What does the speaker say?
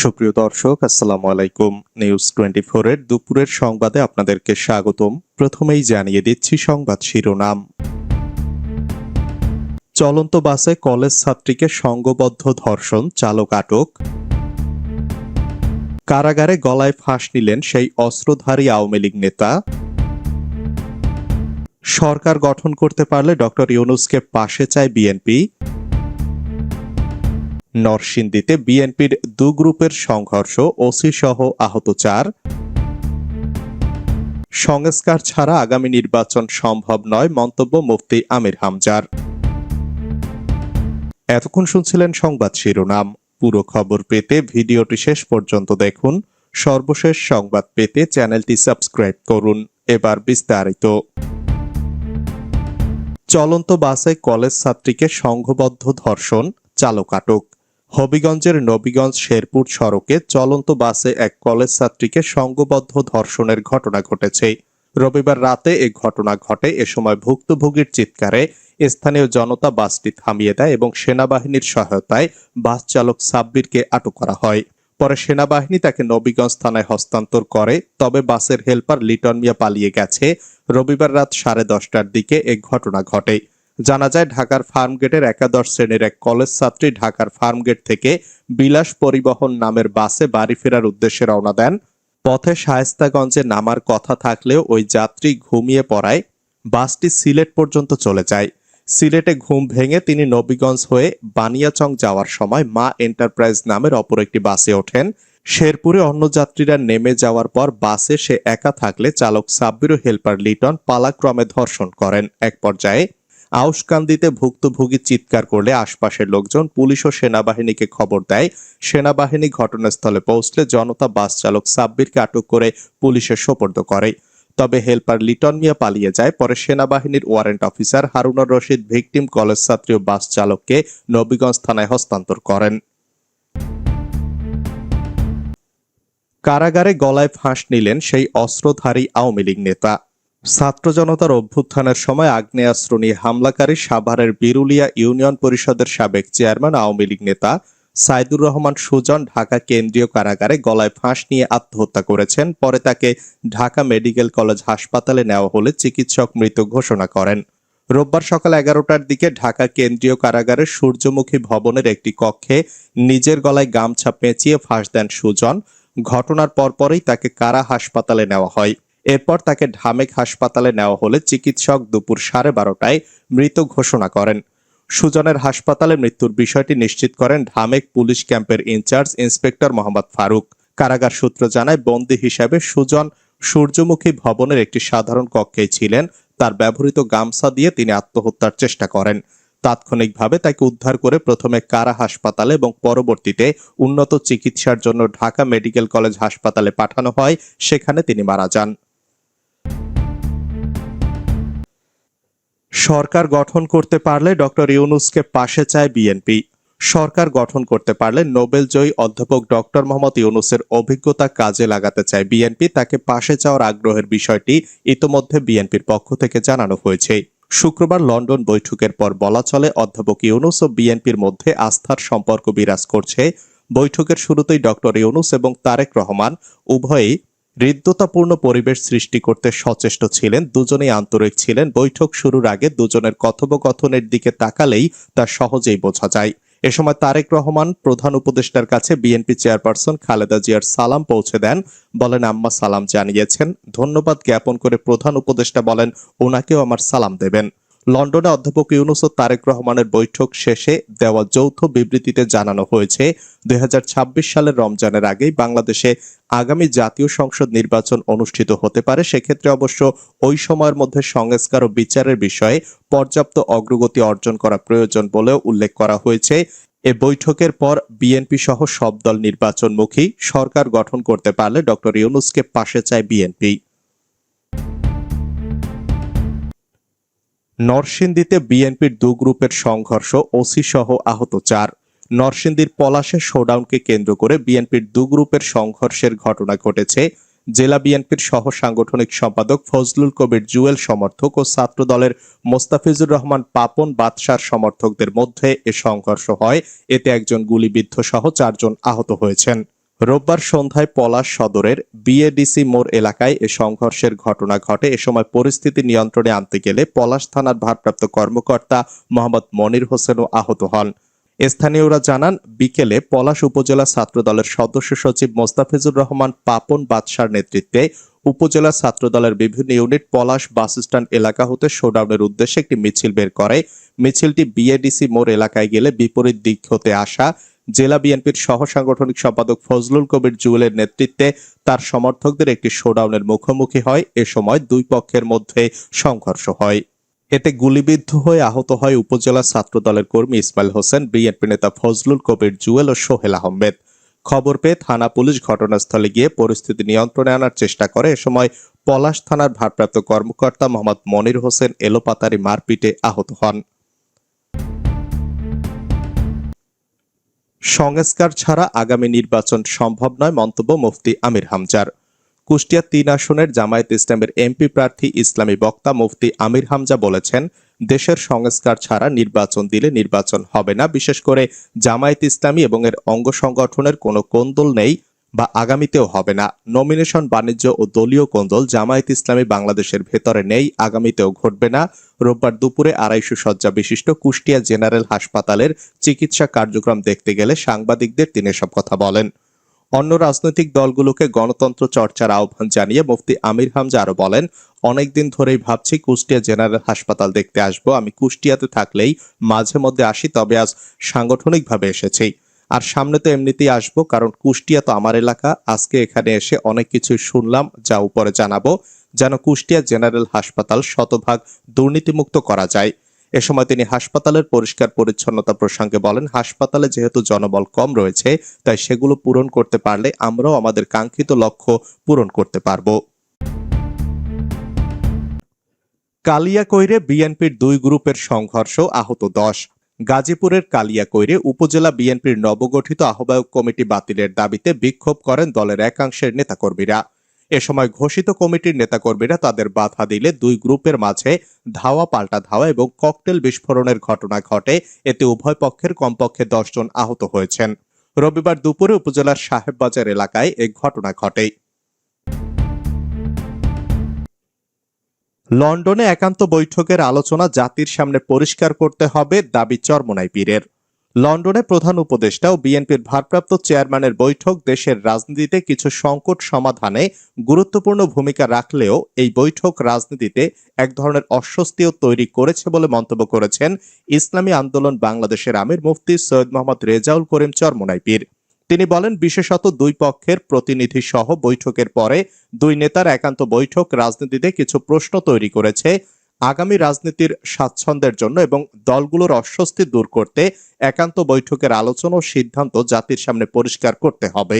সুপ্রিয় দর্শক, আসসালামু আলাইকুম। নিউজ টোয়েন্টি এর দুপুরের সংবাদে আপনাদেরকে স্বাগতম। প্রথমেই জানিয়ে দিচ্ছি সংবাদ শিরোনাম। চলন্ত বাসে কলেজ ছাত্রীকে সংঘবদ্ধ ধর্ষণ, চালক আটক। কারাগারে গলায় ফাঁস নিলেন সেই অস্ত্রধারী আওয়ামী লীগ নেতা। সরকার গঠন করতে পারলে ডক্টর ইউনুসকে পাশে চায় বিএনপি। নরসিংদীতে বিএনপির দু গ্রুপের সংঘর্ষ, ওসি সহ আহত চার। সংস্কার ছাড়া আগামী নির্বাচন সম্ভব নয়, মন্তব্য মুফতি আমির হামজার। এতক্ষণ শুনছিলেন সংবাদ শিরোনাম। পুরো খবর পেতে ভিডিওটি শেষ পর্যন্ত দেখুন। সর্বশেষ সংবাদ পেতে চ্যানেলটি সাবস্ক্রাইব করুন। এবার বিস্তারিত। চলন্ত বাসে কলেজ ছাত্রীকে সংঘবদ্ধ ধর্ষণ চালক আটক হবিগঞ্জের নবীগঞ্জ শেরপুর সড়কে চলন্ত বাসে এক কলেজ ছাত্রীকে সংঘবদ্ধ ধর্ষণের ঘটনা ঘটেছে। রবিবার রাতে এ ঘটনা ঘটে। এ সময় ভুক্তভোগীর চিৎকারে স্থানীয় জনতা বাসটি থামিয়ে দেয় এবং সেনাবাহিনীর সহায়তায় বাস চালক সাব্বিরকে আটক করা হয়। পরে সেনাবাহিনী তাকে নবীগঞ্জ থানায় হস্তান্তর করে, তবে বাসের হেলপার লিটন মিয়া পালিয়ে গেছে। রবিবার রাত সাড়ে দশটার দিকে এ ঘটনা ঘটে। জানা যায়, ঢাকার ফার্মগেটের একাদশ শ্রেণির এক কলেজ ছাত্রী ঢাকার ফার্মগেট থেকে বিলাস পরিবহন নামের বাসে বাড়ি ফেরার উদ্দেশ্যে রওনা দেন। পথে শায়েস্তাগঞ্জে নামার কথা থাকলেও ওই যাত্রী ঘুমিয়ে পড়ায়, বাসটি সিলেট পর্যন্ত চলে যায়। সিলেটে ঘুম ভেঙে তিনি নবীগঞ্জ হয়ে বানিয়াচং যাওয়ার সময় মা এন্টারপ্রাইজ নামের অপর একটি বাসে ওঠেন। শেরপুরে অন্য যাত্রীরা নেমে যাওয়ার পর বাসে সে একা থাকলে চালক সাব্বির হেলপার লিটন পালাক্রমে ধর্ষণ করেন। এক পর্যায়ে আউশকান্দিতে ভুক্তভোগী চিৎকার করলে আশপাশের লোকজন পুলিশ ও সেনাবাহিনীকে খবর দেয়। সেনাবাহিনী ঘটনাস্থলে পৌঁছলে জনতা বাস চালক সাব্বিরকে আটক করে পুলিশের সোপর্দ করে। তবে হেলপার লিটন মিয়া পালিয়ে যায়, পরে সেনাবাহিনীর warrant officer Harunar Rashid victim college ছাত্রী ও বাস চালককে নবীগঞ্জ থানায় হস্তান্তর করেন। কারাগারে গলায় ফাঁস নিলেন সেই অস্ত্রধারী আওয়ামী লীগ নেতা। ছাত্র জনতার অভ্যুত্থানের সময় আগ্নেয়াস্ত্র নিয়ে হামলাকারী সাভারের বিরুলিয়া ইউনিয়ন পরিষদের সাবেক চেয়ারম্যান, আওয়ামী লীগ নেতা সাইদুর রহমান সুজন ঢাকা কেন্দ্রীয় কারাগারে গলায় ফাঁস নিয়ে আত্মহত্যা করেছেন। পরে তাকে ঢাকা মেডিকেল কলেজ হাসপাতালে নেওয়া হলে চিকিৎসক মৃত ঘোষণা করেন। রোববার সকাল এগারোটার দিকে ঢাকা কেন্দ্রীয় কারাগারের সূর্যমুখী ভবনের একটি কক্ষে নিজের গলায় গামছা পেঁচিয়ে ফাঁস দেন সুজন। ঘটনার পরপরই তাকে কারা হাসপাতালে নেওয়া হয়? এরপর তাকে ঢামেক হাসপাতালে নেওয়া হলে চিকিৎসক দুপুর সাড়ে বারোটায় মৃত ঘোষণা করেন। সুজনের হাসপাতালে মৃত্যুর বিষয়টি নিশ্চিত করেন ঢামেক পুলিশ ক্যাম্পের ইনচার্জ ইন্সপেক্টর মোহাম্মদ ফারুক। কারাগার সূত্র জানায়, বন্দী হিসাবে সুজন সূর্যমুখী ভবনের একটি সাধারণ কক্ষেই ছিলেন। তার ব্যবহৃত গামছা দিয়ে তিনি আত্মহত্যার চেষ্টা করেন। তাৎক্ষণিকভাবে তাকে উদ্ধার করে প্রথমে কারা হাসপাতালে এবং পরবর্তীতে উন্নত চিকিৎসার জন্য ঢাকা মেডিকেল কলেজ হাসপাতালে পাঠানো হয়। সেখানে তিনি মারা যান। সরকার গঠন করতে পারলে ডক্টর ইউনুসকে পাশে চায় বিএনপি। সরকার গঠন করতে পারলে নোবেল জয়ী অধ্যাপক ডক্টর মোহাম্মদ ইউনুসের অভিজ্ঞতা কাজে লাগাতে চায় বিএনপি। তাকে পাশে চাওয়ার আগ্রহের বিষয়টি ইতোমধ্যে বিএনপির পক্ষ থেকে জানানো হয়েছে। শুক্রবার লন্ডন বৈঠকের পর বলা চলে, অধ্যাপক ইউনুস ও বিএনপির মধ্যে আস্থার সম্পর্ক বিরাজ করছে। বৈঠকের শুরুতেই ডক্টর ইউনুস এবং তারেক রহমান উভয়ই হৃদ্যতাপূর্ণ পরিবেশ সৃষ্টি করতে সচেষ্ট ছিলেন, দুজনেই আন্তরিক ছিলেন। বৈঠক শুরুর আগে দুজনের কথোপকথনের দিকে তাকালেই তা সহজেই বোঝা যায়। এ সময় তারেক রহমান, প্রধান উপদেষ্টার কাছে বিএনপি চেয়ারপারসন খালেদা জিয়ার সালাম পৌঁছে দেন। বলেন, আম্মা সালাম জানিয়েছেন, ধন্যবাদ জ্ঞাপন করে প্রধান উপদেষ্টা বলেন, ওনাকেও আমার সালাম দেবেন। লন্ডনে অধ্যাপক ইউনুস ও তারেক রহমানের বৈঠক শেষে দেওয়া যৌথ বিবৃতিতে জানানো হয়েছে, দুই হাজার ছাব্বিশ সালের রমজানের আগেই বাংলাদেশে আগামী জাতীয় সংসদ নির্বাচন অনুষ্ঠিত হতে পারে। সেক্ষেত্রে অবশ্য ওই সময়ের মধ্যে সংস্কার ও বিচারের বিষয়ে পর্যাপ্ত অগ্রগতি অর্জন করা প্রয়োজন বলেও উল্লেখ করা হয়েছে। এ বৈঠকের পর বিএনপি সহ সব দল নির্বাচনমুখী সরকার গঠন করতে পারলে ডক্টর ইউনুসকে পাশে চায় বিএনপি। নরসিংদীতে বিএনপির দু গ্রুপের সংঘর্ষ ওসি সহ আহত চার। নরসিংদীর পলাশে শোডাউনকে কেন্দ্র করে বিএনপির দু গ্রুপের সংঘর্ষের ঘটনা ঘটেছে। জেলা বিএনপির সহ সাংগঠনিক সম্পাদক ফজলুল কবির জুয়েল সমর্থক ও ছাত্র দলের মোস্তাফিজুর রহমান পাপন বাদশার সমর্থকদের মধ্যে এ সংঘর্ষ হয়। এতে একজন গুলিবিদ্ধ সহ চারজন আহত হয়েছেন। রোববার সন্ধ্যায় পলাশ সদরের বিএডিসি মোড় এলাকায় এ সংঘর্ষের ঘটনা ঘটে। এ সময় পরিস্থিতি নিয়ন্ত্রণে আনতে গেলে পলাশ থানার ভারপ্রাপ্ত কর্মকর্তা মোহাম্মদ মনির হোসেনও আহত হন। স্থানীয়রা জানান, বিকেলে পলাশ উপজেলা ছাত্রদলের সদস্য সচিব মোস্তাফিজুর রহমান পাপন বাদশার নেতৃত্বে উপজেলা ছাত্রদলের বিভিন্ন ইউনিট পলাশ বাসস্ট্যান্ড এলাকা হতে শোডাউনের উদ্দেশ্যে একটি মিছিল বের করে। মিছিলটি বিএডিসি মোড় এলাকায় গেলে বিপরীত দিক হতে আসা জেলা বিএনপির সহ সাংগঠনিক সম্পাদক ফজলুল কবির জুয়েলের নেতৃত্বে তার সমর্থকদের একটি শোডাউনের মুখোমুখি হয়। এ সময় দুই পক্ষের মধ্যে সংঘর্ষ হয়। এতে গুলিবিদ্ধ হয়ে আহত হয় উপজেলা ছাত্র দলের কর্মী ইসমাইল হোসেন, বিএনপি নেতা ফজলুল কবির জুয়েল ও সোহেল আহমেদ। খবর পেয়ে থানা পুলিশ ঘটনাস্থলে গিয়ে পরিস্থিতি নিয়ন্ত্রণে আনার চেষ্টা করে। এ সময় পলাশ থানার ভারপ্রাপ্ত কর্মকর্তা মোহাম্মদ মনির হোসেন এলোপাতারি মারপিটে আহত হন। সংস্কার ছাড়া আগামী নির্বাচন সম্ভব নয়, মন্তব্য মুফতি আমির হামজার। কুষ্টিয়া তিন আসনের জামায়াত ইসলামের এমপি প্রার্থী ইসলামী বক্তা মুফতি আমির হামজা বলেছেন, দেশের সংস্কার ছাড়া নির্বাচন দিলে নির্বাচন হবে না, বিশেষ করে জামায়াত ইসলামী এবং এর অঙ্গ সংগঠনের কোনো কোন্দল নেই বা আগামীতেও হবে না। নমিনেশন বাণিজ্য ও দলীয় কোন্দল জামায়াত ইসলামী বাংলাদেশের ভেতরে নেই, আগামীতেও ঘটবে না। রোববার দুপুরে আড়াইশো শয্যা বিশিষ্ট কুষ্টিয়া জেনারেল হাসপাতালের চিকিৎসা কার্যক্রম দেখতে গেলে সাংবাদিকদের তিনি সব কথা বলেন। অন্য রাজনৈতিক দলগুলোকে গণতন্ত্র চর্চার আহ্বান জানিয়ে মুফতি আমির হামজা আরও বলেন, অনেকদিন ধরেই ভাবছি কুষ্টিয়া জেনারেল হাসপাতাল দেখতে আসব। আমি কুষ্টিয়াতে থাকলেই মাঝে মধ্যে আসি, তবে আজ সাংগঠনিকভাবে এসেছি। আর সামনে তো এমনিতেই আসব, কারণ কুষ্টিয়া তো আমার এলাকা। আজকে এখানে এসে অনেক কিছু শুনলাম, যা উপরে জানাব। যেন কুষ্টিয়া জেনারেল হাসপাতাল শতভাগ দুর্নীতিমুক্ত করা যায়। এ সময় তিনি হাসপাতালের পরিষ্কার পরিচ্ছন্নতা প্রসঙ্গে বলেন, হাসপাতালে যেহেতু জনবল কম রয়েছে, তাই সেগুলো পূরণ করতে পারলে আমরাও আমাদের কাঙ্ক্ষিত লক্ষ্য পূরণ করতে পারব। কালিয়াকৈরে বিএনপির দুই গ্রুপের সংঘর্ষ আহত দশ। গাজীপুরের কালিয়াকৈরে উপজেলা বিএনপির নবগঠিত আহ্বায়ক কমিটি বাতিলের দাবিতে বিক্ষোভ করেন দলের একাংশের নেতাকর্মীরা। এ সময় ঘোষিত কমিটির নেতাকর্মীরা তাদের বাধা দিলে দুই গ্রুপের মাঝে ধাওয়া পাল্টা ধাওয়া এবং ককটেল বিস্ফোরণের ঘটনা ঘটে। এতে উভয় পক্ষের কমপক্ষে দশজন আহত হয়েছেন। রবিবার দুপুরে উপজেলার সাহেববাজার এলাকায় এ ঘটনা ঘটে। লন্ডনে একান্ত বৈঠকের আলোচনা জাতির সামনে পরিষ্কার করতে হবে দাবি চরমনাই পীরের। লন্ডনে প্রধান উপদেষ্টা ও বিএনপির ভারপ্রাপ্ত চেয়ারম্যানের বৈঠক দেশের রাজনীতিতে কিছু সংকট সমাধানে গুরুত্বপূর্ণ ভূমিকা রাখলেও এই বৈঠক রাজনীতিতে এক ধরনের অস্বস্তিও তৈরি করেছে বলে মন্তব্য করেছেন ইসলামী আন্দোলন বাংলাদেশের আমির মুফতি সৈয়দ মোহাম্মদ রেজাউল করিম চরমনাই পীর। তিনি বলেন, বিশেষত দুই পক্ষের প্রতিনিধি সহ বৈঠকের পরে দুই নেতার একান্ত বৈঠক রাজনীতিতে কিছু প্রশ্ন তৈরি করেছে। আগামী রাজনীতির স্বাচ্ছন্দ্যের জন্য এবং দলগুলোর অস্বস্তি দূর করতে একান্ত বৈঠকের আলোচনা ও সিদ্ধান্ত জাতির সামনে পরিষ্কার করতে হবে।